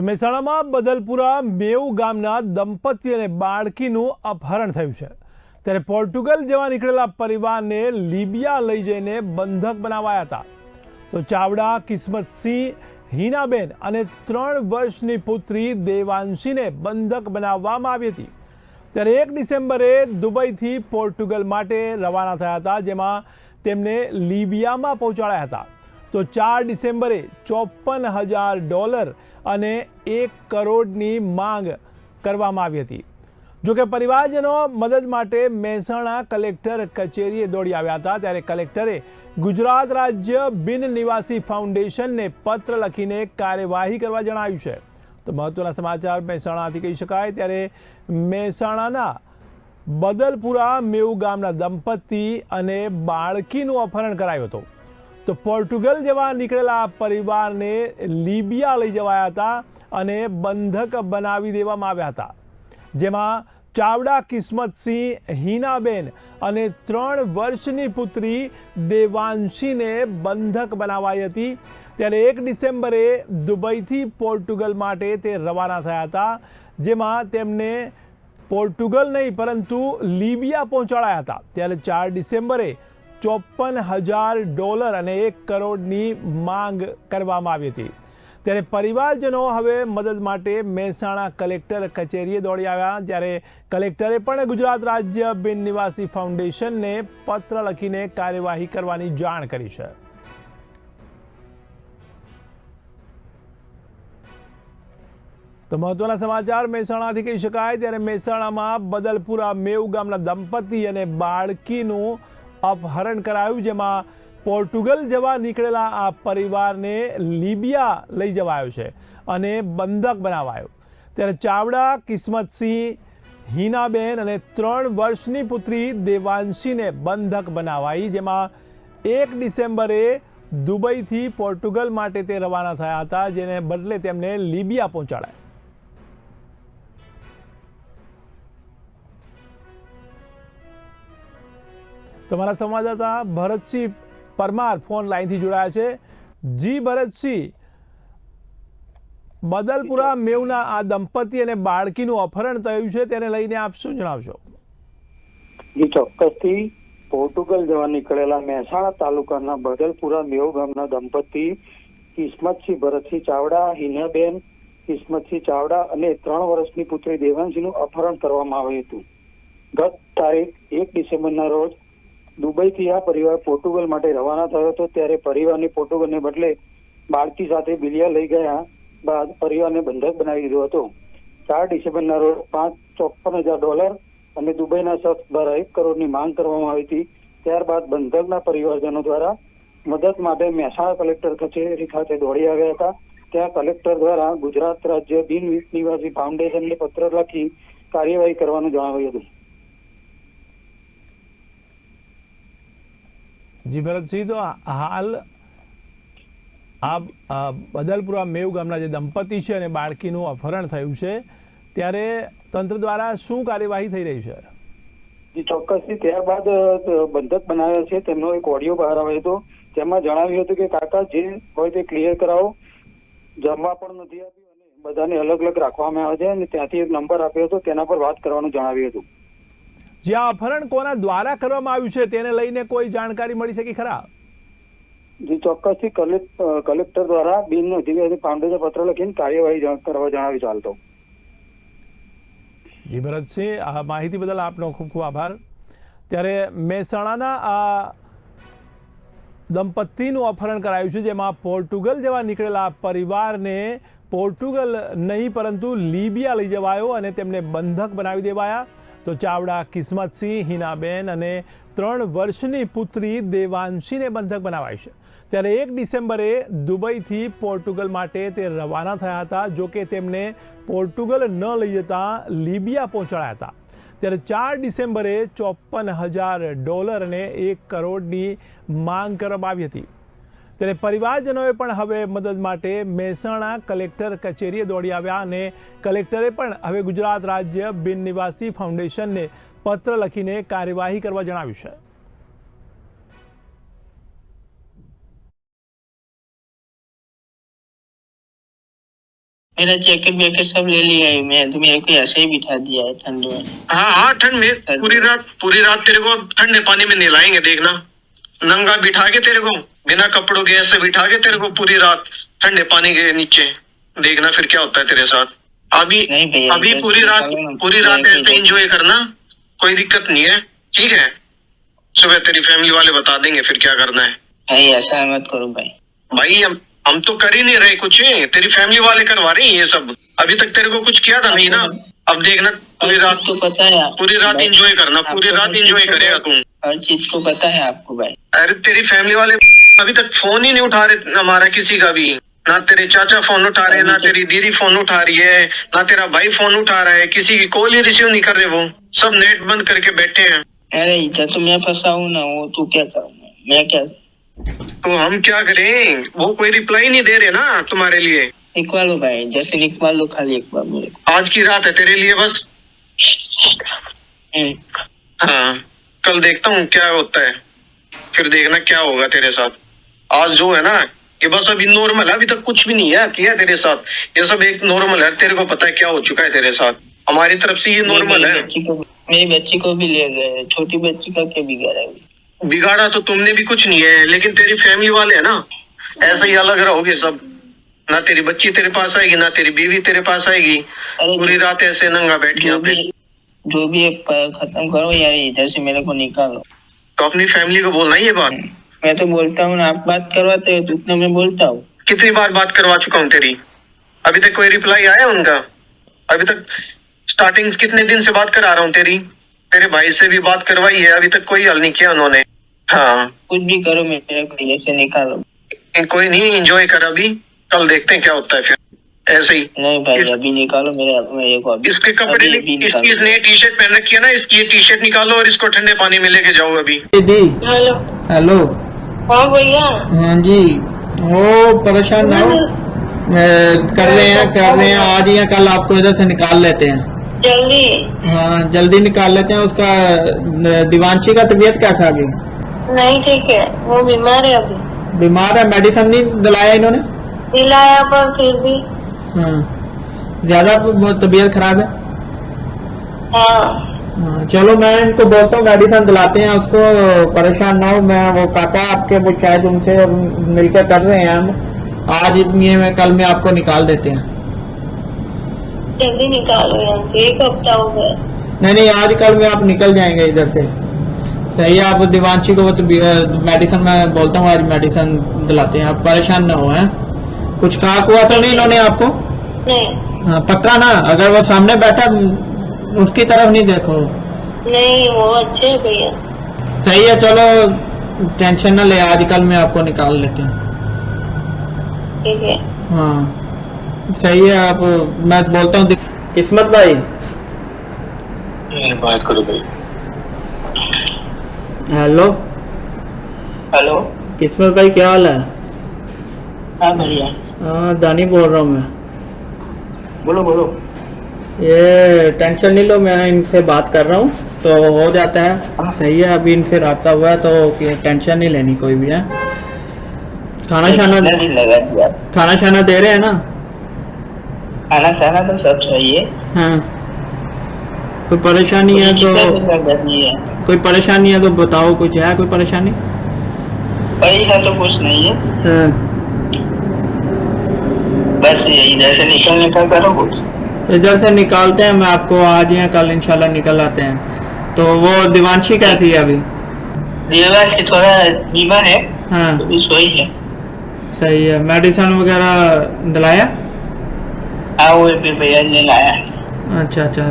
તો મહેસાણામાં બદલપુરા મેવ ગામના દંપતી અને બાળકીનું અપહરણ થયું છે. ત્યારે પોર્ટુગલ જવા નીકળેલા પરિવારને લીબિયા લઈ જઈને બંધક બનાવાયા હતા. તો ચાવડા, કિસ્મતસિંહ, હિનાબેન અને ત્રણ વર્ષની પુત્રી દેવાંશીને બંધક બનાવવામાં આવી હતી. ત્યારે એક ડિસેમ્બરે દુબઈથી પોર્ટુગલ માટે રવાના થયા હતા, જેમાં તેમને લીબિયામાં પહોંચાડ્યા હતા. તો ચાર ડિસેમ્બરે ચોપન હજાર ડોલર અને એક કરોડની માંગ કરવામાં આવી હતી. જોકે પરિવારજનો મદદ માટે મહેસાણા કલેક્ટર કચેરીએ દોડી આવ્યા હતા, ત્યારે કલેક્ટરે ગુજરાત રાજ્ય બિન નિવાસી ફાઉન્ડેશનને પત્ર લખીને કાર્યવાહી કરવા જણાવ્યું છે. તો મહત્વના સમાચાર મહેસાણાથી કહી શકાય, ત્યારે મહેસાણાના બદલપુરા મેઉ ગામના દંપતી અને બાળકીનું અપહરણ કરાયું હતું. તો પોર્ટુગલ જેવા નીકળેલા પરિવારને લીબિયા લઈ જવાયા હતા અને બંધક બનાવી દેવામાં આવ્યા હતા. જેમાં ચાવડા કિસ્મતસિંહ હિનાબેન અને ત્રણ વર્ષની પુત્રી દેવાંશીને બંધક બનાવાઈ હતી. ત્યારે એક ડિસેમ્બરે દુબઈથી પોર્ટુગલ માટે તે રવાના થયા હતા, જેમાં તેમને પોર્ટુગલ નહીં, પરંતુ લીબિયા પહોંચાડાયા હતા. ત્યારે ચાર ડિસેમ્બરે ચોપન હજાર ડોલર અને એક કરોડની માંગ કરવામાં આવી હતી. ત્યારે પરિવારજનો હવે મદદ માટે મહેસાણા કલેક્ટર કચેરીએ દોડી આવ્યા. ત્યારે કલેક્ટરે પણ ગુજરાત રાજ્ય બિન નિવાસી ફાઉન્ડેશનને પત્ર લખીને કાર્યવાહી કરવાની જાણ કરી છે. તો મહત્વના સમાચાર મહેસાણાથી કહી શકાય. ત્યારે મહેસાણામાં બદલપુરા મેવ ગામના દંપતી અને બાળકીનું અપહરણ કરાયું, જેમાં પોર્ટુગલ જવા નીકળેલા આ પરિવારને લીબિયા લઈ જવાયો છે અને બંધક બનાવાયો. ત્યારે ચાવડા, કિસ્મતસિંહ, હિનાબેન અને ત્રણ વર્ષની પુત્રી દેવાંશીને બંધક બનાવાઈ, જેમાં એક ડિસેમ્બરે દુબઈથી પોર્ટુગલ માટે તે રવાના થયા હતા, જેને બદલે તેમને લીબિયા પહોંચાડાયા. તમારા સંવાદદાતા ભરતસિંહ પરમાર ફોન લાઈનથી જોડાયા છે. જી, ભરતસિંહ. બદલપુરા મેવના આ દંપતી અને બાળકીનું અપહરણ થયું છે, તેને લઈને આપ શું જણાવશો? જી, ચોક્કસથી. પોર્ટુગલ જવા નીકળેલા મહેસાણા તાલુકાના બદલપુરા મેવ ગામના દંપતી કિસ્મતસિંહ ભરતસિંહ ચાવડા, હિનાબેન કિસ્મતસિંહ ચાવડા અને ત્રણ વર્ષની પુત્રી દેવાંશીનું અપહરણ કરવામાં આવ્યું હતું. ગત તારીખ એક ડિસેમ્બરના રોજ દુબઈથી આ પરિવાર પોર્ટુગલ માટે રવાના થયો હતો. ત્યારે પરિવારને પોર્ટુગલને બદલે બાળકી સાથે બિલિયા લઈ ગયા બાદ પરિવારને બંધક બનાવી દીધો હતો. ચાર ડિસેમ્બરના રોજ પાંચ ચોપન હજાર ડોલર અને દુબઈના શખ્સ દ્વારા એક કરોડની માંગ કરવામાં આવી હતી. ત્યારબાદ બંધકના પરિવારજનો દ્વારા મદદ માટે મહેસાણા કલેક્ટર કચેરી ખાતે દોડી આવ્યા હતા. ત્યાં કલેક્ટર દ્વારા ગુજરાત રાજ્ય બિન નિવાસી ફાઉન્ડેશનને પત્ર લખી કાર્યવાહી કરવાનું જણાવ્યું હતું. જી ભરતસિંહ તો હાલ આ બદલપુરા મેવ ગામના જે દંપતી છે અને બાળકીનું અપહરણ થયું છે, ત્યારે તંત્ર દ્વારા શું કાર્યવાહી થઈ રહી છે? જી, ચોક્કસથી. ત્યારબાદ બંધક બનાવ્યા છે. તેમનો એક ઓડિયો બહાર આવ્યો હતો. તેમાં જણાવ્યું હતું કે, કાકા, જે હોય તે ક્લિયર કરાવો. જમવા પણ નથી આપ્યું અને બધાને અલગ અલગ રાખવામાં આવે છે અને ત્યાંથી એક નંબર આપ્યો હતો. તેના પર વાત કરવાનું જણાવ્યું હતું. જે આ અપહરણ કોના દ્વારા કરવામાં આવ્યું છે તેને લઈને કોઈ જાણકારી મળી શકી ખરા? જે ચોક્કસથી કલેક્ટર દ્વારા બિન અધિકારી ફાઉન્ડેશન પત્ર લખીને કાર્યવાહી કરવા જણાવી ચાલતો. જી ભરતસિંહ આ માહિતી બદલ આપનો ખૂબ ખૂબ આભાર. ત્યારે મહેસાણાના આ દંપતીનું અપહરણ કરાયું છે જેમાં પોર્ટુગલ જવા નીકળેલા પરિવારને પોર્ટુગલ નહીં પરંતુ લીબિયા લઈ જવાયો અને તેમને બંધક બનાવી દેવાયા. તો ચાવડા, કિસ્મતસિંહ, હિનાબેન અને ત્રણ વર્ષની પુત્રી દેવાંશીને બંધક બનાવાઈ છે. ત્યારે એક ડિસેમ્બરે દુબઈથી પોર્ટુગલ માટે તે રવાના થયા હતા, જો કે તેમને પોર્ટુગલ ન લઈ જતા લીબિયા પહોંચાડ્યા હતા. ત્યારે ચાર ડિસેમ્બરે ચોપન હજાર ડોલર અને એક કરોડની માંગ કરવામાં આવી હતી. ત્યારે પરિવારજનોએ પણ હવે મદદ માટે મહેસાણા કલેક્ટર કચેરીએ દોડી આવ્યા અને કલેક્ટરે પણ હવે ગુજરાત રાજ્ય બિન નિવાસી ફાઉન્ડેશનને પત્ર લખીને કાર્યવાહી કરવા જણાવ્યું છે मेरा जैकेट वैकेट सब ले लिया है मैं तो मेरे को ऐसे ही बिठा दिया है ठंड में हाँ हाँ ठंड में पूरी रात पूरी रात तेरे को ठंडे पानी में नहलाएंगे देखना नंगा बिठा के तेरे को बिना कपड़ों के ऐसे बिठा के तेरे को पूरी रात ठंडे पानी के नीचे देखना फिर क्या होता है तेरे साथ? अभी अभी पूरी रात पूरी रात ऐसे। एंजॉय करना कोई दिक्कत नहीं है ठीक है? सुबह तेरी फैमिली वाले बता देंगे फिर क्या करना है। भाई ऐसा मत करो भाई। भाई हम हम तो कर ही नहीं रहे कुछ तेरी फैमिली वाले करवा रहे हैं ये सब। अभी तक तेरे को कुछ किया था नहीं ना? अब देखना पूरी रात को पता है पूरी रात एंजॉय करना पूरी रात एंजॉय करेगा तुम हर चीज़ को पता है आपको भाई। अरे तेरी फैमिली वाले अभी तक फ़ोन ही नहीं उठा रहे हमारा किसी का भी। ना तेरे चाचा फ़ोन उठा रहे ना तेरी दीदी फ़ोन उठा रही है ना तेरा भाई फ़ोन उठा रहा है किसी की कॉल ही रिसीव नहीं कर रहे वो। सब नेट बंद करके बैठे हैं। अरे इधर तो मैं फंसा हूँ ना वो तू क्या करूँ? मैं? क्या तो हम क्या करें? वो कोई रिप्लाई नहीं दे रहे ना तुम्हारे लिए। लिखवा लो भाई जैसे लिखवा लो खाली एक बार मेरे को आज की रात है तेरे लिए बस। हम्म, हाँ कल देखता हूँ क्या होता है। फिर देखना क्या होगा तेरे साथ। आज जो है ना ये बस अभी नॉर्मल है अभी तक कुछ भी नहीं है किया तेरे साथ? ये सब एक नॉर्मल है तेरे को पता है क्या हो चुका है तेरे साथ? हमारी तरफ़ से ये नॉर्मल है। मेरी बच्ची को भी ले गए छोटी बच्ची का क्या बिगाड़ा है? बिगाड़ा तो तुमने भी कुछ नहीं है लेकिन तेरी फैमिली वाले है ना ऐसा ही अलग रहोगे सब। ना तेरी बच्ची तेरे पास आएगी ना तेरी बीवी तेरे पास आएगी। पूरी रात ऐसे नंगा बैठ जो यहाँ पे भी जो भी खत्म करो यार इधर से मेरे को निकालो। तो अपनी फैमिली को बोलना ये बात? मैं तो बोलता हूँ आप बात करवाते हो तो उतना मैं बोलता हूँ। कितनी बार बात करवा चुका हूँ तेरी? अभी तक कोई रिप्लाई आया उनका? अभी तक स्टार्टिंग कितने दिन से बात करा रहा हूँ तेरी? तेरे भाई से भी बात करवाई है अभी तक कोई हल नहीं किया उन्होंने। हाँ। कुछ भी करो मेरे को से निकालो। कोई नहीं एंजॉय कर अभी। कल देखते हैं क्या होता है फिर। ऐसे ही। नहीं भाई इस- अभी निकालो मेरे मेरे को अभी इसके कपड़े अभी- इसकी। इसने टी शर्ट पहन रखी है ना इसकी ये टी शर्ट निकालो और इसको ठंडे पानी में लेके जाओ अभी। दीदी। हेलो। हेलो। हाँ भैया। हाँ जी। वो परेशान ना हो। कर रहे हैं कर रहे हैं आज या कल आपको इधर से निकाल लेते हैं। जल्दी। हाँ जल्दी निकाल लेते हैं उसका दिवांशी का तबीयत कैसा अभी? नहीं ठीक है। वो बीमार है अभी। बीमार है मेडिसिन नहीं दिलाया इन्होंने? दिलाया पर फिर भी। हाँ। ज़्यादा तबीयत खराब हाँ? हाँ, चलो मैं इनको बोलता हूँ मेडिसिन दिलाते हैं उसको परेशान ना हो मैं वो काका आपके वो शायद उनसे मिलकर कर रहे हैं हम। आज ये में कल में आपको निकाल देते हैं। जल्दी निकालो से एक हफ़्ता हो गया। नहीं नहीं आज कल में आप निकल जाएँगे इधर से। सही है आप दिवांशी को वो तो मेडिसिन मैं बोलता हूँ आज मेडिसिन दिलाते हैं। आप परेशान ना हो हैं? कुछ कहा हुआ तो नहीं इन्होंने आपको? नहीं। हाँ, पक्का ना? अगर वो सामने बैठा उसकी तरफ़ नहीं देखो। नहीं वो अच्छे है। भैया सही है चलो टेंशन ना ले आज कल में आपको निकाल लेती हूँ। ठीक है। हाँ सही है आप मैं बोलता हूँ किस्मत भाई। बात करो भाई। हेलो। हेलो। किस्मत भाई क्या हाल है? हाँ भैया हाँ दानी बोल रहा हूँ मैं। बोलो बोलो। ये टेंशन नहीं लो मैं इनसे बात कर रहा हूँ। तो हो जाता है। सही है अभी इनसे रहा हुआ है तो टेंशन नहीं लेनी कोई भी है। खाना शाना खाना शाना दे रहे हैं ना? खाना खाना तो सब सही है। हाँ। कोई परेशानी है तो कोई परेशानी है तो बताओ कुछ है कोई परेशानी? पैसा तो कुछ नहीं है। हाँ। बस ये इधर से निकलने का करो कुछ। इधर से निकालते हैं मैं आपको आज या कल इंशाल्लाह निकल आते हैं। तो वो दिवांशी कैसी है अभी? देवा से थोड़ा बीमार है हाँ। तो भी सोई है। सही है। मेडिसिन वगैरह दिलाया? हाँ वो भी भैया ने लाया। अच्छा अच्छा।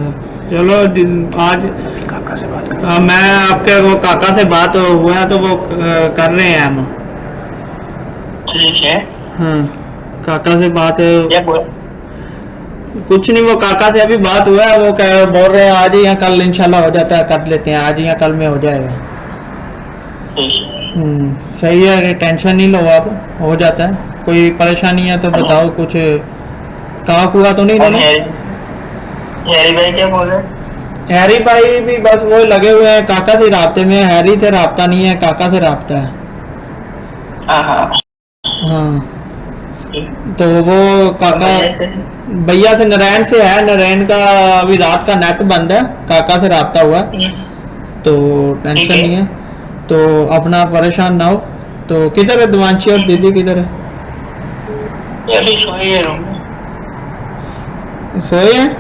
चलो आज काका से बात कर मैं आपके वो काका से बात हुआ है तो वो कर रहे हैं हम। ठीक है। हाँ। काका से बात कुछ नहीं वो काका से अभी बात हुआ है वो कह बोल रहे हैं आज या कल इंशाल्लाह हो जाता है कर लेते हैं आज या कल में हो जाएगा। है हम्म सही है टेंशन नहीं लो आप हो जाता है कोई परेशानी है तो बताओ कुछ कहा हुआ तो नहीं हैरी हैरी भाई क्या बोल रहे हैरी भाई भी बस वो लगे हुए हैं काका से राब्ते में हैरी से राब्ता नहीं है काका से राब्ता है। हाँ हाँ। हाँ। तो वो काका भैया से नारायण से है नारायण का अभी रात का नेट बंद है काका से रहा हुआ तो टेंशन नहीं है। तो अपना परेशान ना हो। तो किधर है दिवांशी और दीदी किधर है? है सोए हैं?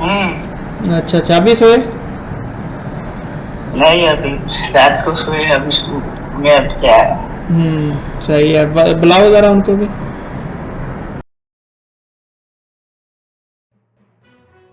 हम्म। अच्छा अच्छा अभी सोए? नहीं अभी रात को सोए अभी मैं अब क्या हम्म सही है। बुलाओ जरा उनको भी।